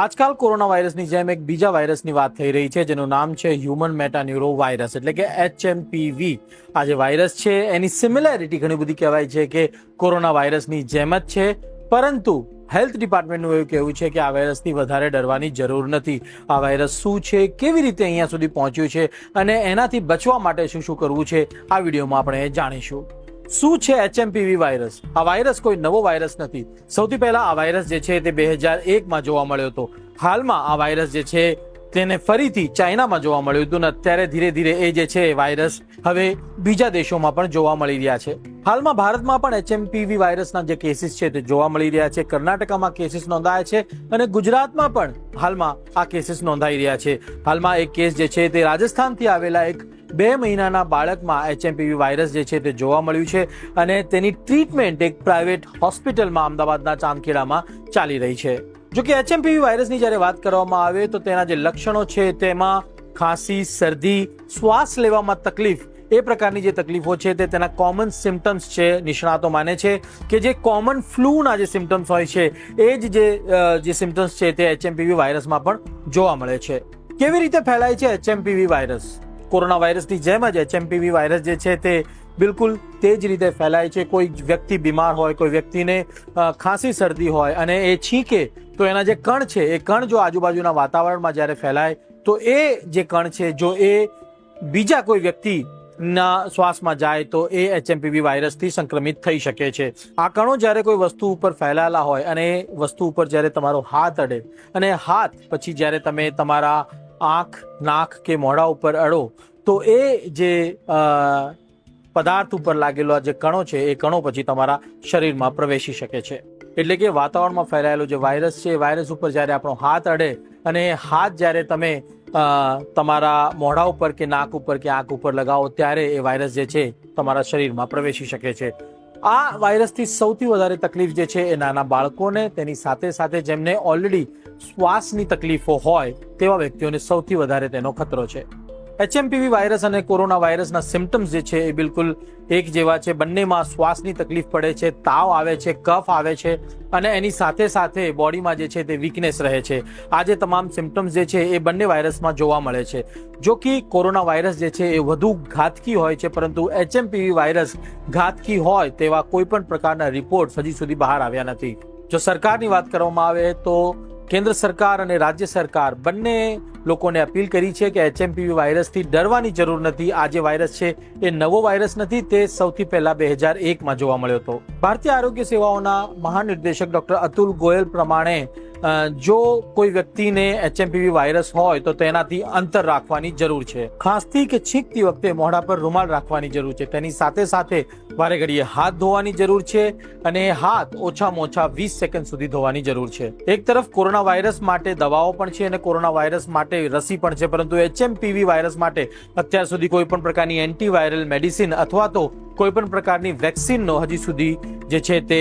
આજકાલ કોરોના વાયરસની જેમ એક બીજા વાયરસની વાત થઈ રહી છે, જેનું નામ છે હ્યુમન મેટાન્યુરો વાયરસ એટલે કે એચએમપીવી. આ જે વાયરસ છે, એની સિમિલેરિટી ઘણી બધી કહેવાય છે કે કોરોના વાયરસની જેમ જ છે. પરંતુ હેલ્થ ડિપાર્ટમેન્ટનું એવું કહેવું છે કે આ વાયરસથી વધારે ડરવાની જરૂર નથી. આ વાયરસ શું છે, કેવી રીતે અહીંયા સુધી પહોંચ્યું છે, અને એનાથી બચવા માટે શું શું કરવું છે, આ વિડીયોમાં આપણે જાણીશું. શું છે એચએમપીવી વાયરસ આ વાયરસ કોઈ નવો વાયરસ નથી. સૌથી પહેલા આ વાયરસ જે છે તે બે હજાર એકમાં જોવા મળ્યો હતો. હાલમાં આ વાયરસ જે છે તેને ફરીથી ચાઇનામાં જોવા મળ્યું હતું ને અત્યારે ધીરે ધીરે એ જે છે વાયરસ હવે બીજા દેશોમાં પણ જોવા મળી રહ્યા છે. હાલમાં ભારતમાં પણ એચએમપીવી વાયરસના જે કેસીસ છે તે જોવા મળી રહ્યા છે. કર્ણાટકામાં કેસીસ નોંધાયા છે અને ગુજરાતમાં પણ હાલમાં આ કેસીસ નોંધાઈ રહ્યા છે. હાલમાં એક કેસ જે છે તે રાજસ્થાનથી આવેલા એક બે મહિનાના બાળકમાં એચએમપીવી વાયરસ જે છે તે જોવા મળ્યું છે અને તેની ટ્રીટમેન્ટ એક પ્રાઇવેટ હોસ્પિટલમાં અમદાવાદના ચાંદખેડામાં ચાલી રહી છે. જો કે એચએમપીવી વાયરસની જ્યારે વાત કરવામાં આવે તો તેના જે લક્ષણો છે તેમાં ખાંસી, શરદી, શ્વાસ લેવામાં તકલીફ, એ પ્રકારની જે તકલીફો છે તે તેના કોમન સિમ્ટમ્સ છે, નિષ્ણાતો માને છે કે જે કોમન ફ્લૂના જે સિમ્ટમ્સ હોય છે, એ જ જે જે સિમ્ટમ્સ છે તે એચએમપીવી વાયરસમાં પણ જોવા મળે છે. કેવી રીતે ફેલાય છે એચએમપીવી વાયરસ કોરોના વાયરસની જેમ જ એચએમપીવી વાયરસ જે છે તે બિલકુલ તે જ રીતે ફેલાય છે. કોઈ વ્યક્તિ બીમાર હોય, કોઈ વ્યક્તિને ખાંસી શરદી હોય અને એ છીંકે, તો એના જે કણ છે, એ કણ જો આજુબાજુના વાતાવરણમાં જ્યારે ફેલાય, તો એ જે કણ છે, જો એ બીજા કોઈ વ્યક્તિના શ્વાસમાં જાય, તો એ એચએમપીવી વાયરસથી સંક્રમિત થઈ શકે છે. આ કણો જ્યારે કોઈ વસ્તુ ઉપર ફેલાયેલા હોય અને એ વસ્તુ ઉપર જ્યારે તમારો હાથ અડે, અને હાથ પછી જ્યારે તમે તમારા આંખ, નાક કે મોઢા ઉપર અડો, તો એ જે પદાર્થ ઉપર લાગેલો જે કણો છે, એ કણો પછી તમારા શરીરમાં પ્રવેશી શકે છે. એટલે કે વાતાવરણમાં ફેલાયેલો જે વાયરસ છે, એ વાયરસ ઉપર જ્યારે આપણો હાથ અડે અને હાથ જ્યારે તમે તમારા મોઢા ઉપર કે નાક ઉપર કે આંખ ઉપર લગાવો, ત્યારે એ વાયરસ જે છે, તમારા શરીરમાં પ્રવેશી શકે છે. આ વાયરસથી સૌથી વધારે તકલીફ જે છે, એ નાના બાળકોને, તેની સાથે સાથે જેમને ઓલરેડી શ્વાસની તકલીફો હોય તેવા વ્યક્તિઓને સૌથી વધારે તેનો ખતરો છે. એચએમપીવી વાયરસ અને કોરોના વાયરસના સિમ્ટમ્સ જે છે એ બિલકુલ એક જેવા છે. બંનેમાં શ્વાસની તકલીફ પડે છે, તાવ આવે છે, કફ આવે છે અને એની સાથે સાથે બોડીમાં જે છે તે વીકનેસ રહે છે. આ જે તમામ સિમ્ટમ્સ જે છે એ બંને વાયરસમાં જોવા મળે છે. જો કે કોરોના વાયરસ જે છે એ વધુ ઘાતકી હોય છે, પરંતુ એચએમપીવી વાયરસ ઘાતકી હોય તેવા કોઈ પણ પ્રકારના રિપોર્ટ હજી સુધી બહાર આવ્યા નથી. જો સરકારની વાત કરવામાં આવે તો કેન્દ્ર સરકાર અને રાજ્ય સરકાર બંને લોકોને અપીલ કરી છે કે એચએમપીવી વાયરસથી ડરવાની જરૂર નથી. આ જે વાયરસ છે, એ નવો વાયરસ નથી, તે સૌથી પહેલા બે હજાર એકમાં જોવા મળ્યો હતો. ભારતીય આરોગ્ય સેવાઓના મહાનિર્દેશક ડોક્ટર અતુલ ગોયલ પ્રમાણે જો કોઈ વ્યક્તિને એચએમપીવી વાયરસ હોય, તો તેનાથી અંતર રાખવાની જરૂર છે. ખાંસતી કે છીંકતી વખતે મોઢા પર રૂમાલ રાખવાની જરૂર છે. તેની સાથે સાથે વારે ઘડીએ હાથ ધોવાની જરૂર છે અને હાથ ઓછામાં ઓછા વીસ સેકન્ડ સુધી ધોવાની જરૂર છે. એક તરફ કોરોના વાયરસ માટે દવાઓ પણ છે અને કોરોના વાયરસ માટે રસી પણ છે, પરંતુ એચએમપીવી વાયરસ માટે અત્યાર સુધી કોઈ પણ પ્રકારની એન્ટીવાયરલ મેડિસિન અથવા તો કોઈ પણ પ્રકારની વેક્સિનનો હજી સુધી જે છે તે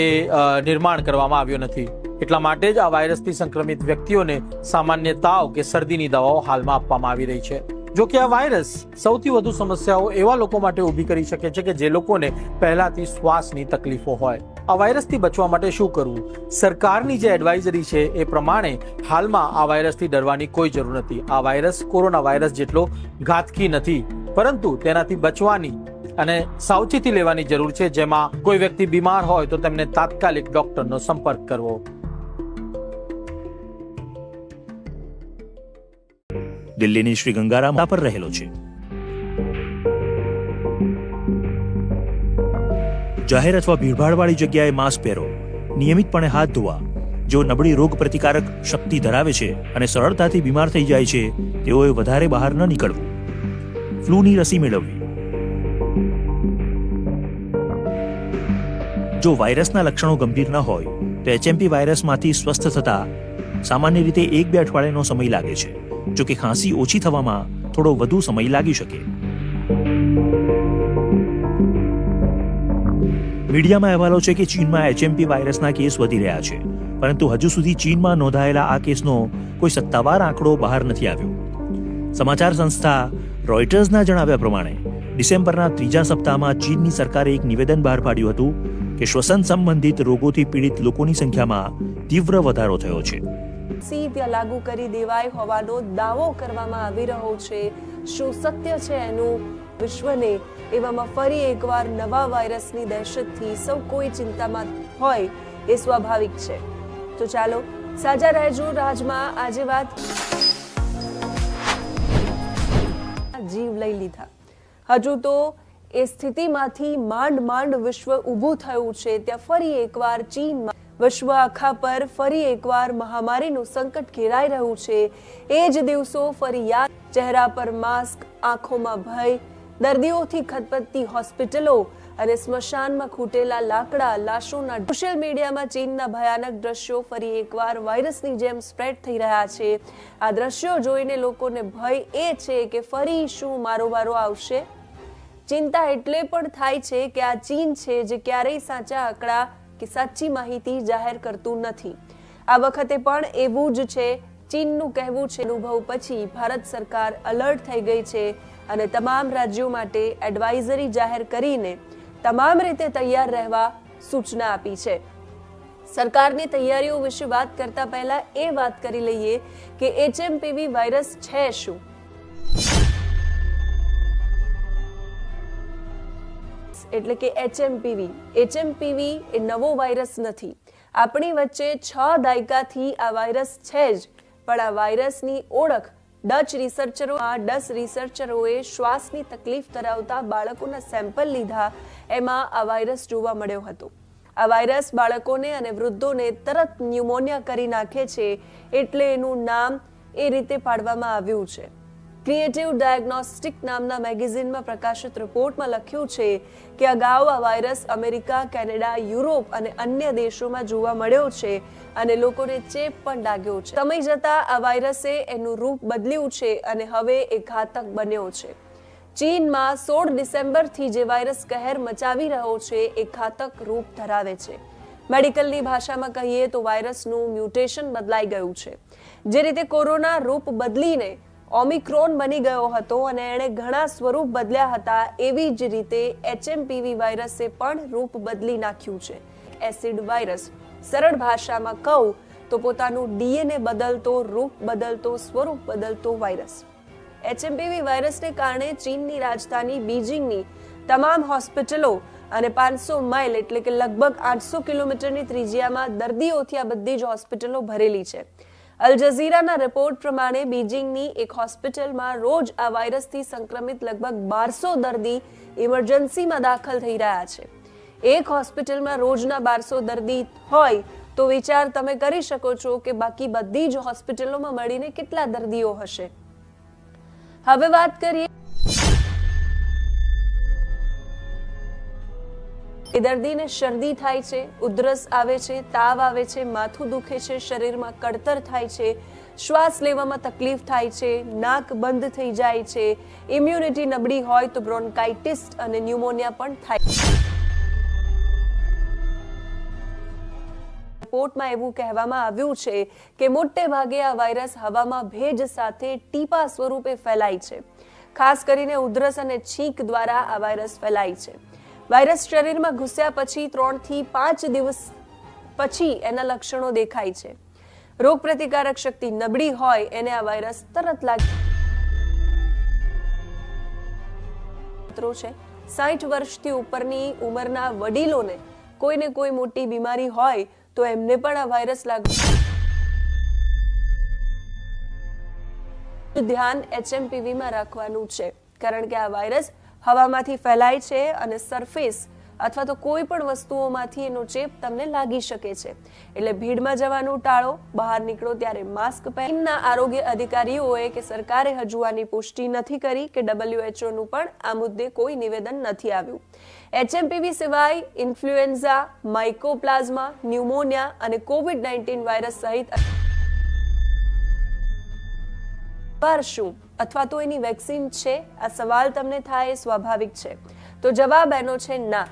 નિર્માણ કરવામાં આવ્યો નથી. એટલા માટે જ આ વાયરસથી સંક્રમિત વ્યક્તિઓને સામાન્ય તાવ કે શરદીની દવાઓ હાલમાં આપવામાં આવી રહી છે. જો કે આ વાયરસ સૌથી વધુ સમસ્યાઓ એવા લોકો માટે ઊભી કરી શકે છે કે જે લોકોને પહેલાથી શ્વાસની તકલીફો હોય. આ વાયરસથી બચવા માટે શું કરવું? સરકારની જે એડવાઇઝરી છે એ પ્રમાણે હાલમાં આ વાયરસથી ડરવાની કોઈ જરૂર નથી. આ વાયરસ કોરોના વાયરસ જેટલો ઘાતકી નથી, પરંતુ તેનાથી બચવાની અને સાવચેતી લેવાની જરૂર છે. જેમાં કોઈ વ્યક્તિ બીમાર હોય તો તેમને તાત્કાલિક ડોક્ટરનો સંપર્ક કરવો. દિલ્હીની શ્રી ગંગારામ પર રહેલો છે. જાહેર અથવા ભીડભાડવાળી જગ્યાએ માસ્ક પહેરો. નિયમિતપણે હાથ ધોવા. જેઓ નબળી રોગ પ્રતિકારક શક્તિ ધરાવે છે અને સરળતાથી બીમાર થઈ જાય છે, તેઓએ વધારે બહાર ન નીકળવું. ફ્લૂની રસી મેળવવી. જો વાયરસના લક્ષણો ગંભીર ન હોય, તો એચએમપી વાયરસમાંથી સ્વસ્થ થતા સામાન્ય રીતે એક બે અઠવાડિયાનો સમય લાગે છે. જો કે ખાંસી ઓછી થવામાં થોડો વધુ સમય લાગી શકે. મીડિયામાં અહેવાલો છે કે ચીનમાં એચએમપી વાયરસના કેસ વધી રહ્યા છે, પરંતુ હજુ સુધી ચીનમાં નોંધાયેલા આ કેસનો કોઈ સત્તાવાર આંકડો બહાર નથી આવ્યો. સમાચાર સંસ્થા રોયટર્સના જણાવ્યા પ્રમાણે, ડિસેમ્બરના ત્રીજા સપ્તાહમાં ચીનની સરકારે એક નિવેદન બહાર પાડ્યું હતું કે શ્વસન સંબંધિત રોગોથી પીડિત લોકોની સંખ્યામાં તીવ્ર વધારો થયો છે. સી ત્યાં લાગુ કરી દેવાય હોવાનો દાવો કરવામાં આવી રહ્યો છે. શું સત્ય છે એનું વિશ્વને એવામાં ફરી એકવાર નવા વાયરસની દહેશતથી સૌ કોઈ ચિંતામાં હોય એ સ્વાભાવિક છે. તો ચાલો, સાજા રહેજો રાજમાં આજે વાત જીવ લઈ લીધા. હજુ તો એ સ્થિતિમાંથી માંડ માંડ વિશ્વ ઊભું થયું છે. ત્યાં ફરી એકવાર ચીનમાં વિશ્વ આખા પર ફરી એકવાર મહામારીનું સંકટ ઘેરાઈ રહ્યું છે. એ જ દિવસો ફરી યાદ, ચહેરા પર માસ્ક, આંખોમાં ભય, દર્દીઓથી ખતપતતી હોસ્પિટલો અને સ્મશાનમાં ખૂટેલા લાકડા, લાશોના સોશિયલ મીડિયામાં ચીનના ભયાનક દ્રશ્યો ફરી એકવાર વાયરસની જેમ સ્પ્રેડ થઈ રહ્યા છે. આ દ્રશ્યો જોઈને લોકોને ભય એ છે કે ફરી શું મારો આવશે? ચિંતા એટલે પણ થાય છે કે આ ચીન છે જે ક્યારેય સાચા આંકડા કે સાચી માહિતી જાહેર કરતું નથી. આ વખતે પણ એવું જ છે. ચીનનું કહેવું છે, અનુભવ પછી ભારત સરકાર અલર્ટ થઈ ગઈ છે અને તમામ રાજ્યો માટે એડવાઇઝરી જાહેર કરીને તમામ રીતે તૈયાર રહેવા સૂચના આપી છે. સરકારની તૈયારીઓ વિશે વાત કરતા પહેલા એ વાત કરી લઈએ કે એચએમપીવી વાયરસ છે શું? એટલે કે એચએમપીવી એચએમપીવી એ નવો વાયરસ નથી. આપણી વચ્ચે છ દાયકાથી આ વાયરસ છે જ. પણ આ વાયરસની ઓળખ ડચ રિસર્ચરો આ ડચ રિસર્ચરોએ શ્વાસની તકલીફ ધરાવતા બાળકોના સેમ્પલ લીધા એમાં આ વાયરસ જોવા મળ્યો હતો. આ વાયરસ બાળકોને અને વૃદ્ધોને તરત ન્યુમોનિયા કરી નાખે છે એટલે એનું નામ એ રીતે પાડવામાં આવ્યું છે. ક્રિએટિવ ડાયગ્નોસ્ટિક નામના મેગેઝિનમાં પ્રકાશિત રિપોર્ટમાં લખ્યું છે કે અગાઉ આ વાયરસ અમેરિકા, કેનેડા, યુરોપ અને અન્ય દેશોમાં જોવા મળ્યો છે અને લોકોને ચેપ પણ લાગ્યો છે. સમય જતાં આ વાયરસે એનું રૂપ બદલ્યું છે અને હવે એ ઘાતક બન્યો છે. ચીનમાં સોળ ડિસેમ્બરથી જે વાયરસ કહેર મચાવી રહ્યો છે, એ ઘાતક રૂપ ધરાવે છે. મેડિકલની ભાષામાં કહીએ તો વાયરસનું મ્યુટેશન બદલાઈ ગયું છે. જે રીતે કોરોના રૂપ બદલીને ઓમિક્રોન બની ગયો હતો અને એણે ઘણા સ્વરૂપ બદલ્યા હતા. એવી જ રીતે એચએમપીવી વાયરસે પણ રૂપ બદલી નાખ્યું છે. એસિડ વાયરસ સરળ ભાષામાં કહું તો પોતાનું ડીએનએ બદલતો, રૂપ બદલતો, સ્વરૂપ બદલતો વાયરસ. એચએમપીવી વાયરસને કારણે ચીનની રાજધાની બીજિંગની તમામ હોસ્પિટલો અને પાંચસો માઇલ એટલે કે લગભગ આઠસો કિલોમીટરની ત્રિજ્યામાં દર્દીઓથી આ બધી જ હોસ્પિટલો ભરેલી છે. અલ જઝીરાના રિપોર્ટ પ્રમાણે બીજિંગની એક હોસ્પિટલમાં રોજ આ વાયરસથી સંક્રમિત લગભગ બારસો દર્દી ઇમરજન્સીમાં દાખલ થઈ રહ્યા છે. એક હોસ્પિટલમાં રોજના બારસો દર્દી હોય તો વિચાર તમે કરી શકો છો કે બાકી બધી જ હોસ્પિટલોમાં મળીને કેટલા દર્દીઓ હશે. હવે વાત કરીએ દર્દીને શરદી થાય છે, ઉધરસ આવે છે, તાવ આવે છે, માથું દુખે છે, શરીરમાં કળતર થાય છે, શ્વાસ લેવામાં તકલીફ થાય છે, નાક બંધ થઈ જાય છે ઇમ્યુનિટી નબળી હોય તો બ્રોન્કાઇટિસ અને ન્યુમોનિયા પણ થાય રિપોર્ટમાં એવું કહેવામાં આવ્યું છે કે મોટે ભાગે આ વાયરસ હવામાં ભેજ સાથે ટીપા સ્વરૂપે ફેલાય છે. ખાસ કરીને ઉધરસ અને છીંક દ્વારા આ વાયરસ ફેલાય છે. વાયરસ શરીરમાં ઘૂસ્યા પછી ત્રણથી પાંચ દિવસ પછી એના લક્ષણો દેખાય છે. રોગ પ્રતિકારક શક્તિ નબળી હોય એને આ વાયરસ તરત લાગે છે. સાઠ વર્ષથી ઉપરની ઉંમરના વડીલોને કોઈને કોઈ મોટી બીમારી હોય તો એમને પણ આ વાયરસ લાગુ ધ્યાન એચએમપીવીમાં રાખવાનું છે. કારણ કે આ વાયરસ હવામાંથી ફેલાય છે અને સરફેસ અથવા તો કોઈ પણ વસ્તુઓમાંથી એનો ચેપ તમને લાગી શકે છે. એટલે ભીડમાં જવાનું ટાળો, બહાર નીકળો ત્યારે માસ્ક પહેરીના આરોગ્ય અધિકારીઓએ કે સરકારે હજુ આની પુષ્ટિ નથી કરી કે ડબલ્યુએચઓનું પણ આ મુદ્દે કોઈ નિવેદન નથી આવ્યું. એચએમપીવી સિવાય ઇન્ફ્લુએન્ઝા માઇકોપ્લાઝમા ન્યુમોનિયા અને કોવિડ નાઇન્ટીન વાયરસ સહિત પર શું? અથવા તો એની વેક્સિન છે? આ સવાલ તમને થાય એ સ્વાભાવિક છે. તો જવાબ એનો છે ના.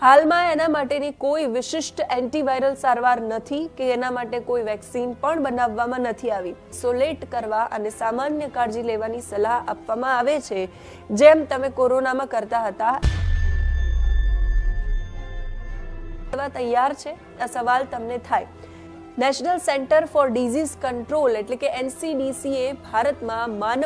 હાલમાં એના માટેની કોઈ વિશિષ્ટ એન્ટીવાયરલ સારવાર નથી કે એના માટે કોઈ વેક્સિન પણ બનાવવામાં નથી આવી. સોલેટ કરવા અને સામાન્ય કાળજી લેવાની સલાહ આપવામાં આવે છે. જેમ તમે કોરોનામાં કરતા હતા. તૈયાર છે? આ સવાલ તમને થાય. National centre for disease control એટલે કે એનસીડીસીએ ભારતમાં માનવ